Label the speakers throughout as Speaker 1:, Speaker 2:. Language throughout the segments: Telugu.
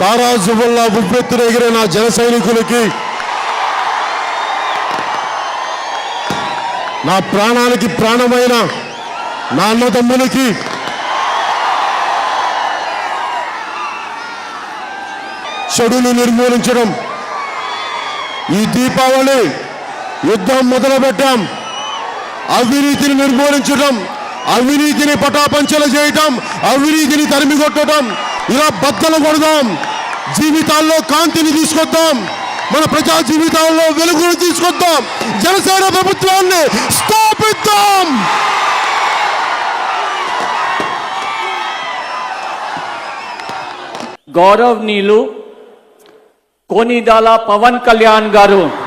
Speaker 1: తారాజువల్లా ఉవ్వెత్తున ఎగిరే నా జన సైనికులకి నా ప్రాణానికి ప్రాణమైన నా అన్నదమ్ములకి చెడును నిర్మూలించడం. ఈ దీపావళి యుద్ధం మొదలుపెట్టాం. అవినీతిని నిర్మూలించడం అవినీతిని పటాపంచలు చేయటం అవినీతిని తరిమి కొట్టడం ఇలా బద్దలు కొడదాం. జీవితాల్లో కాంతిని తీసుకొద్దాం. మన ప్రజా జీవితాల్లో వెలుగును తీసుకొద్దాం. జనసేన ప్రభుత్వాన్ని స్థాపిద్దాం.
Speaker 2: నీలు కోనిదాల పవన్ కళ్యాణ్ గారు.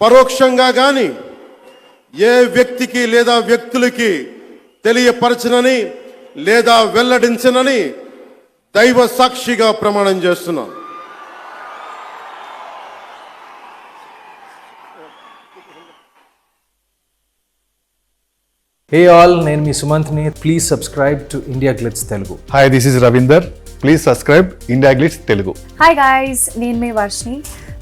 Speaker 1: పరోక్షంగా గాని ఏ వ్యక్తికి లేదా వ్యక్తులకి తెలియపరచనని లేదా వెల్లడించనని దైవ సాక్షిగా ప్రమాణం చేస్తున్నాను
Speaker 3: హే ఆల్ నేను మీ సుమంత్ని. Please subscribe to India Glitz Telugu
Speaker 4: hi this is Ravinder please subscribe India Glitz Telugu
Speaker 5: hi guys నేను మీ Varshini